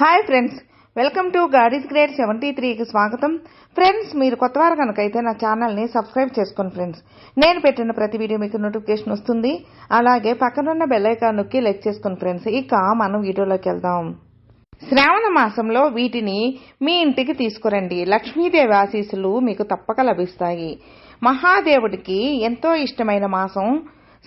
Hi friends welcome to గాడీస్ grade seventy త్రీకి స్వాగతం. ఫ్రెండ్స్ మీరు కొత్త వారు కనుకైతే నా ఛానల్ని సబ్స్క్రైబ్ చేసుకోండి ఫ్రెండ్స్ నేను పెట్టిన ప్రతి వీడియో మీకు నోటిఫికేషన్ వస్తుంది. అలాగే పక్కనున్న బెల్ నొక్కి లైక్ చేసుకోండి ఫ్రెండ్స్ ఇక మనం వీడియోలోకి వెళ్దాం. శ్రావణ మాసంలో వీటిని మీ ఇంటికి తీసుకురండి. లక్ష్మీదేవి ఆశీస్సులు మీకు తప్పక లభిస్తాయి. మహాదేవుడికి ఎంతో ఇష్టమైన మాసం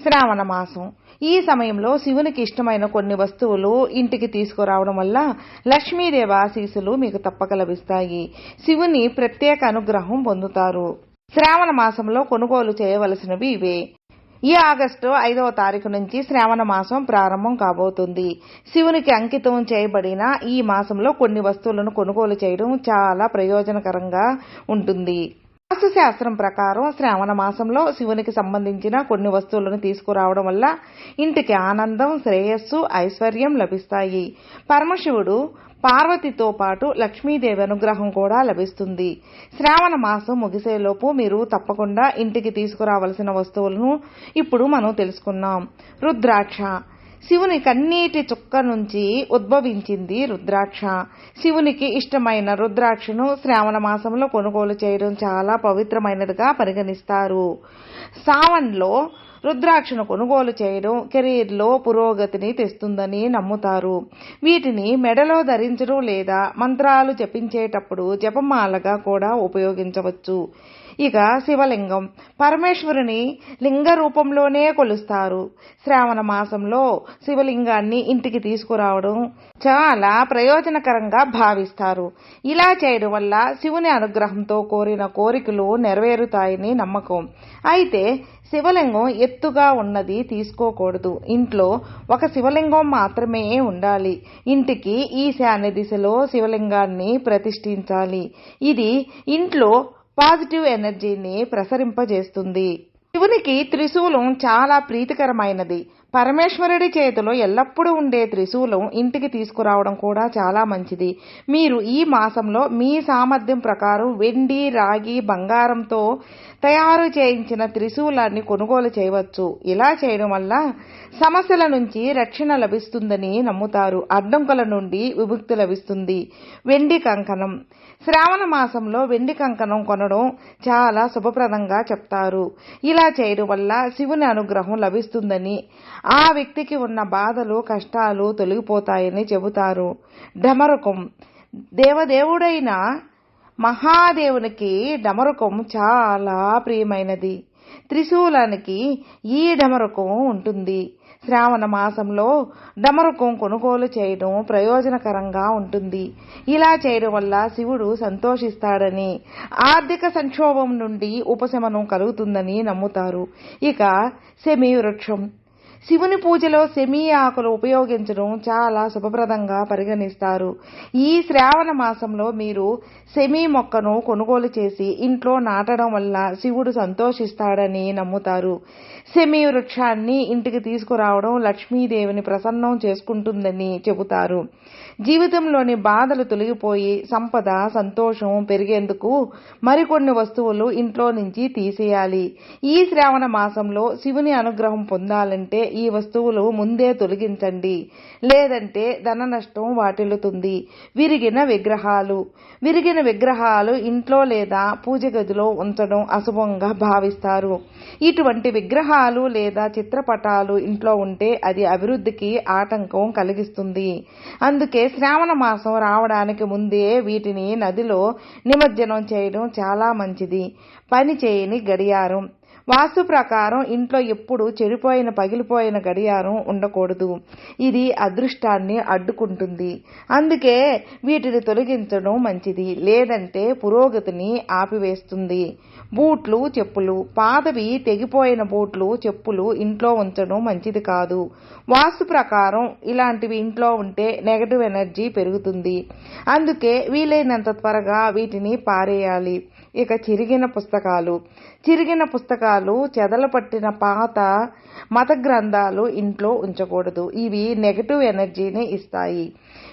శ్రావణ మాసం. ఈ సమయంలో శివునికి ఇష్టమైన కొన్ని వస్తువులు ఇంటికి తీసుకురావడం వల్ల లక్ష్మీదేవి ఆశీస్సులు మీకు తప్పక లభిస్తాయి. శివుని ప్రత్యేక అనుగ్రహం పొందుతారు. శ్రావణ మాసంలో కొనుగోలు చేయవలసినవి ఇవే. ఈ ఆగస్టు ఐదవ తారీఖు నుంచి శ్రావణ మాసం ప్రారంభం కాబోతుంది. శివునికి అంకితం చేయబడిన ఈ మాసంలో కొన్ని వస్తువులను కొనుగోలు చేయడం చాలా ప్రయోజనకరంగా ఉంటుంది. వాస్తుశాస్త్రం ప్రకారం శ్రావణ మాసంలో శివునికి సంబంధించిన కొన్ని వస్తువులను తీసుకురావడం వల్ల ఇంటికి ఆనందం శ్రేయస్సు ఐశ్వర్యం లభిస్తాయి. పరమశివుడు పార్వతితో పాటు లక్ష్మీదేవి అనుగ్రహం కూడా లభిస్తుంది. శ్రావణ మాసం ముగిసేలోపు మీరు తప్పకుండా ఇంటికి తీసుకురావలసిన వస్తువులను ఇప్పుడు మనం తెలుసుకున్నాం. రుద్రాక్ష శివుని కన్నీటి చుక్క నుంచి ఉద్భవించింది రుద్రాక్ష. శివునికి ఇష్టమైన రుద్రాక్షను శ్రావణ మాసంలో కొనుగోలు చేయడం చాలా పవిత్రమైనదిగా పరిగణిస్తారు. సావన్లో రుద్రాక్షను కొనుగోలు చేయడం కెరీర్లో పురోగతిని తెస్తుందని నమ్ముతారు. వీటిని మెడలో ధరించడం లేదా మంత్రాలు జపించేటప్పుడు జపమాలగా కూడా ఉపయోగించవచ్చు. ఇక శివలింగం. పరమేశ్వరుని లింగ రూపంలోనే కొలుస్తారు. శ్రావణ మాసంలో శివలింగాన్ని ఇంటికి తీసుకురావడం చాలా ప్రయోజనకరంగా భావిస్తారు. ఇలా చేయడం వల్ల శివుని అనుగ్రహంతో కోరిన కోరికలు నెరవేరుతాయని నమ్మకం. అయితే శివలింగం ఎత్తుగా ఉన్నది తీసుకోకూడదు. ఇంట్లో ఒక శివలింగం మాత్రమే ఉండాలి. ఇంటికి ఈశాన్య దిశలో శివలింగాన్ని ప్రతిష్ఠించాలి. ఇది ఇంట్లో పాజిటివ్ ఎనర్జీని ప్రసరింపజేస్తుంది. శివునికి త్రిశూలం చాలా ప్రీతికరమైనది. పరమేశ్వరుడి చేతిలో ఎల్లప్పుడూ ఉండే త్రిశూలం ఇంటికి తీసుకురావడం కూడా చాలా మంచిది. మీరు ఈ మాసంలో మీ సామర్థ్యం ప్రకారం వెండి రాగి బంగారంతో తయారు చేయించిన త్రిశూలాన్ని కొనుగోలు చేయవచ్చు. ఇలా చేయడం వల్ల సమస్యల నుంచి రక్షణ లభిస్తుందని నమ్ముతారు. అడ్డంకుల నుండి విముక్తి లభిస్తుంది. వెండి కంకణం. శ్రావణ మాసంలో వెండి కంకణం కొనడం చాలా శుభప్రదంగా చెప్తారు. ఇలా చేయడం వల్ల శివుని అనుగ్రహం లభిస్తుందని ఆ వ్యక్తికి ఉన్న బాధలు కష్టాలు తొలగిపోతాయని చెబుతారు. డమరుకం దేవదేవుడైన మహాదేవునికి డమరుకం చాలా ప్రియమైనది. త్రిశూలానికి ఈ డమరుకం ఉంటుంది. శ్రావణ మాసంలో డమరుకం కొనుగోలు చేయడం ప్రయోజనకరంగా ఉంటుంది. ఇలా చేయడం వల్ల శివుడు సంతోషిస్తాడని ఆర్థిక సంక్షోభం నుండి ఉపశమనం కలుగుతుందని నమ్ముతారు. ఇక సెమీ వృక్షం శివుని పూజలో సెమీ ఆకులు ఉపయోగించడం చాలా శుభప్రదంగా పరిగణిస్తారు. ఈ శ్రావణ మాసంలో మీరు సెమీ మొక్కను కొనుగోలు చేసి ఇంట్లో నాటడం వల్ల శివుడు సంతోషిస్తాడని నమ్ముతారు. సెమీ వృక్షాన్ని ఇంటికి తీసుకురావడం లక్ష్మీదేవిని ప్రసన్నం చేసుకుంటుందని చెబుతారు. జీవితంలోని బాధలు తొలగిపోయి సంపద సంతోషం పెరిగేందుకు మరికొన్ని వస్తువులు ఇంట్లో నుంచి తీసేయాలి. ఈ శ్రావణ మాసంలో శివుని అనుగ్రహం పొందాలంటే ఈ వస్తువులు ముందే తొలగించండి. లేదంటే ధన నష్టం వాటిల్లుతుంది. విరిగిన విగ్రహాలు. విరిగిన విగ్రహాలు ఇంట్లో లేదా పూజ గదిలో ఉంచడం అశుభంగా భావిస్తారు. ఇటువంటి విగ్రహాలు లేదా చిత్రపటాలు ఇంట్లో ఉంటే అది అభివృద్ధికి ఆటంకం కలిగిస్తుంది. అందుకే శ్రావణ మాసం రావడానికి ముందే వీటిని నదిలో నిమజ్జనం చేయడం చాలా మంచిది. పని చేయని గడియారం. వాస్తు ప్రకారం ఇంట్లో ఎప్పుడు చెడిపోయిన పగిలిపోయిన గడియారం ఉండకూడదు. ఇది అదృష్టాన్ని అడ్డుకుంటుంది. అందుకే వీటిని తొలగించడం మంచిది. లేదంటే పురోగతిని ఆపివేస్తుంది. బూట్లు చెప్పులు. పాతవి తెగిపోయిన బూట్లు చెప్పులు ఇంట్లో ఉంచడం మంచిది కాదు. వాస్తు ప్రకారం ఇలాంటివి ఇంట్లో ఉంటే నెగటివ్ ఎనర్జీ పెరుగుతుంది. అందుకే వీలైనంత త్వరగా వీటిని పారేయాలి. ఇక చిరిగిన పుస్తకాలు. చిరిగిన పుస్తకాలు చెదలు పట్టిన పాత మత గ్రంథాలు ఇంట్లో ఉంచకూడదు. ఇవి నెగటివ్ ఎనర్జీని ఇస్తాయి.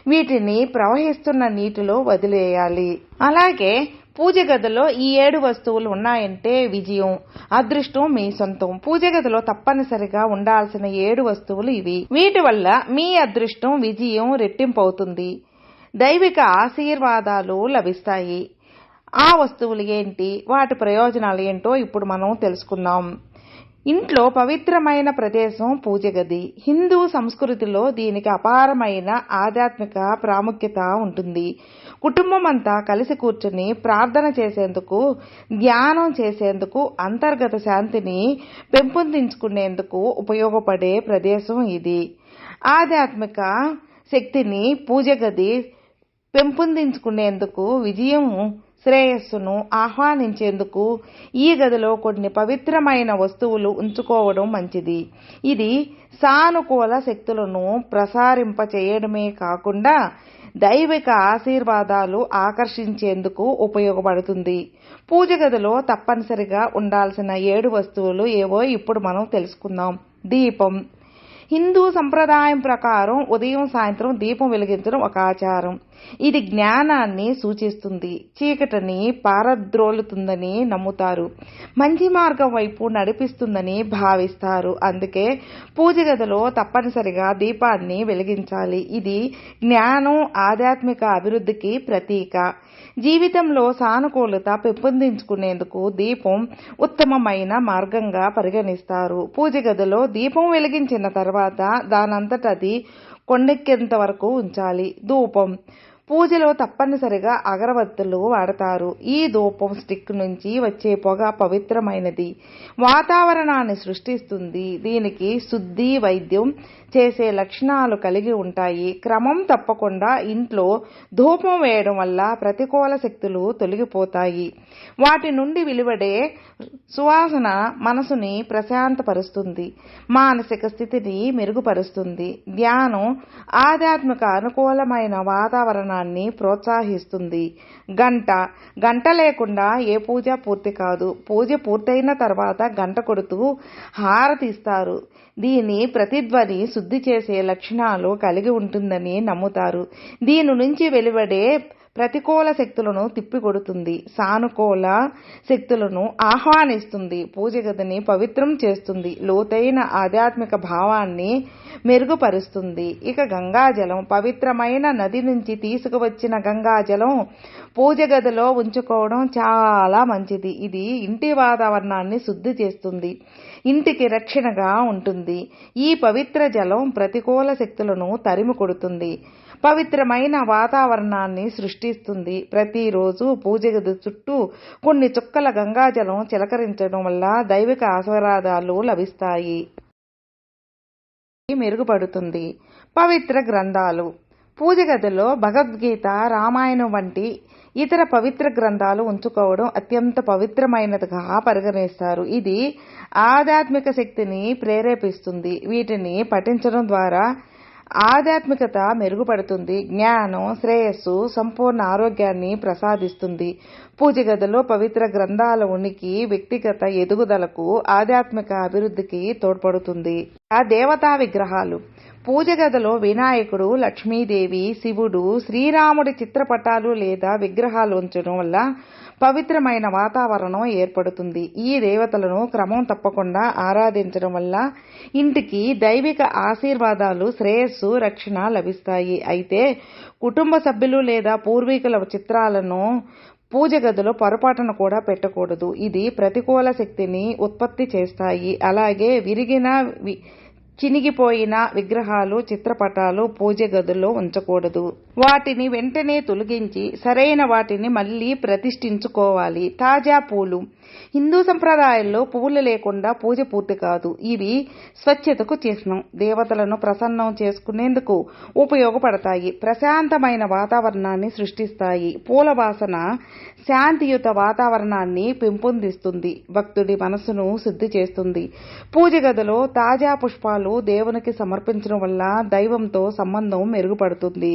వీటిని ప్రవహిస్తున్న నీటిలో వదిలేయాలి. అలాగే పూజ గదిలో ఈ ఏడు వస్తువులు ఉన్నాయంటే విజయం అదృష్టం మీ సొంతం. పూజ గదిలో తప్పనిసరిగా ఉండాల్సిన ఏడు వస్తువులు ఇవి. వీటి వల్ల మీ అదృష్టం విజయం రెట్టింపు అవుతుంది దైవిక ఆశీర్వాదాలు లభిస్తాయి. ఆ వస్తువులు ఏంటి? వాటి ప్రయోజనాలు ఏంటో ఇప్పుడు మనం తెలుసుకుందాం. ఇంట్లో పవిత్రమైన ప్రదేశం పూజ గది. హిందూ సంస్కృతిలో దీనికి అపారమైన ఆధ్యాత్మిక ప్రాముఖ్యత ఉంటుంది. కుటుంబం అంతా కలిసి కూర్చుని ప్రార్థన చేసేందుకు ధ్యానం చేసేందుకు అంతర్గత శాంతిని పెంపొందించుకునేందుకు ఉపయోగపడే ప్రదేశం ఇది. ఆధ్యాత్మిక శక్తిని పూజ గది పెంపొందించుకునేందుకు విజయం శ్రేయస్సును ఆహ్వానించేందుకు ఈ గదిలో కొన్ని పవిత్రమైన వస్తువులు ఉంచుకోవడం మంచిది. ఇది సానుకూల శక్తులను ప్రసారింపచేయడమే కాకుండా దైవిక ఆశీర్వాదాలు ఆకర్షించేందుకు ఉపయోగపడుతుంది. పూజ గదిలో తప్పనిసరిగా ఉండాల్సిన ఏడు వస్తువులు ఏవో ఇప్పుడు మనం తెలుసుకుందాం. దీపం. హిందూ సంప్రదాయం ప్రకారం ఉదయం సాయంత్రం దీపం వెలిగించడం ఒక ఆచారం. ఇది జ్ఞానాన్ని సూచిస్తుంది. చీకటిని పారద్రోలుతుందని నమ్ముతారు. మంచి మార్గం వైపు నడిపిస్తుందని భావిస్తారు. అందుకే పూజ గదిలో తప్పనిసరిగా దీపాన్ని వెలిగించాలి. ఇది జ్ఞానం ఆధ్యాత్మిక అభివృద్ధికి ప్రతీక. జీవితంలో సానుకూలత పెంపొందించుకునేందుకు దీపం ఉత్తమమైన మార్గంగా పరిగణిస్తారు. పూజ గదిలో దీపం వెలిగించిన తర్వాత దానంతటది కొండెక్కేంత వరకు ఉంచాలి. ధూపం. పూజలో తప్పనిసరిగా అగరబత్తులు వాడతారు. ఈ ధూపం స్టిక్ నుంచి వచ్చే పొగ పవిత్రమైనది. వాతావరణాన్ని సృష్టిస్తుంది. దీనికి శుద్ధి వైద్యం చేసే లక్షణాలు కలిగి ఉంటాయి. క్రమం తప్పకుండా ఇంట్లో ధూపం వేయడం వల్ల ప్రతికూల శక్తులు తొలగిపోతాయి. వాటి నుండి వెలువడే సువాసన మనసుని ప్రశాంతపరుస్తుంది. మానసిక స్థితిని మెరుగుపరుస్తుంది. ధ్యానం ఆధ్యాత్మిక అనుకూలమైన వాతావరణాన్ని ప్రోత్సహిస్తుంది. గంట గంట లేకుండా ఏ పూజ పూర్తి కాదు. పూజ పూర్తయిన తర్వాత గంట కొడుతూ హారతిస్తారు దీని ప్రతిధ్వని శుద్ధి చేసే లక్షణాలు కలిగి ఉంటుందని నమ్ముతారు. దీని నుంచి వెలువడే ప్రతికూల శక్తులను తిప్పికొడుతుంది. సానుకూల శక్తులను ఆహ్వానిస్తుంది. పూజ గదిని పవిత్రం చేస్తుంది. లోతైన ఆధ్యాత్మిక భావాన్ని మెరుగుపరుస్తుంది. ఇక గంగాజలం పవిత్రమైన నది నుంచి తీసుకువచ్చిన గంగాజలం పూజ గదిలో ఉంచుకోవడం చాలా మంచిది. ఇది ఇంటి వాతావరణాన్ని శుద్ధి చేస్తుంది. ఇంటికి రక్షణగా ఉంటుంది. ఈ పవిత్ర జలం ప్రతికూల శక్తులను తరిమి కొడుతుంది పవిత్రమైన వాతావరణాన్ని సృష్టిస్తుంది. ప్రతిరోజు పూజ గది చుట్టూ కొన్ని చుక్కల గంగాజలం చిలకరించడం వల్ల దైవిక ఆశీర్వాదాలు లభిస్తాయి. మెరుగుపడుతుంది. పవిత్ర గ్రంథాలు. పూజ గదిలో భగవద్గీత రామాయణం వంటి ఇతర పవిత్ర గ్రంథాలు ఉంచుకోవడం అత్యంత పవిత్రమైనదిగా పరిగణిస్తారు. ఇది ఆధ్యాత్మిక శక్తిని ప్రేరేపిస్తుంది. వీటిని పఠించడం ద్వారా ఆధ్యాత్మికత మెరుగుపడుతుంది జ్ఞానం శ్రేయస్సు సంపూర్ణ ఆరోగ్యాన్ని ప్రసాదిస్తుంది. పూజ గదిలో పవిత్ర గ్రంథాల ఉనికి వ్యక్తిగత ఎదుగుదలకు ఆధ్యాత్మిక అభివృద్ధికి తోడ్పడుతుంది. ఆ దేవతా విగ్రహాలు. పూజ గదిలో వినాయకుడు లక్ష్మీదేవి శివుడు శ్రీరాముడి చిత్రపటాలు లేదా విగ్రహాలు ఉంచడం వల్ల పవిత్రమైన వాతావరణం ఏర్పడుతుంది. ఈ దేవతలను క్రమం తప్పకుండా ఆరాధించడం వల్ల ఇంటికి దైవిక ఆశీర్వాదాలు శ్రేయస్సు రక్షణ లభిస్తాయి. అయితే కుటుంబ సభ్యులు లేదా పూర్వీకుల చిత్రాలను పూజ గదిలో పొరపాటును కూడా పెట్టకూడదు. ఇది ప్రతికూల శక్తిని ఉత్పత్తి చేస్తాయి. అలాగే విరిగిన వి- చినిగిపోయిన విగ్రహాలు చిత్రపటాలు పూజ గదుల్లో ఉంచకూడదు. వాటిని వెంటనే తొలగించి సరైన వాటిని మళ్ళీ ప్రతిష్ఠించుకోవాలి. తాజా పూలు. హిందూ సంప్రదాయాల్లో పువ్వులు లేకుండా పూజ పూర్తి కాదు. ఇవి స్వచ్ఛతకు చిహ్నం దేవతలను ప్రసన్నం చేసుకునేందుకు ఉపయోగపడతాయి. ప్రశాంతమైన వాతావరణాన్ని సృష్టిస్తాయి. పూల వాసన శాంతియుత వాతావరణాన్ని పెంపొందిస్తుంది. భక్తుడి మనసును శుద్ధి చేస్తుంది. పూజ గదిలో తాజా పుష్పాలు దేవునికి సమర్పించడం వల్ల దైవంతో సంబంధం మెరుగుపడుతుంది.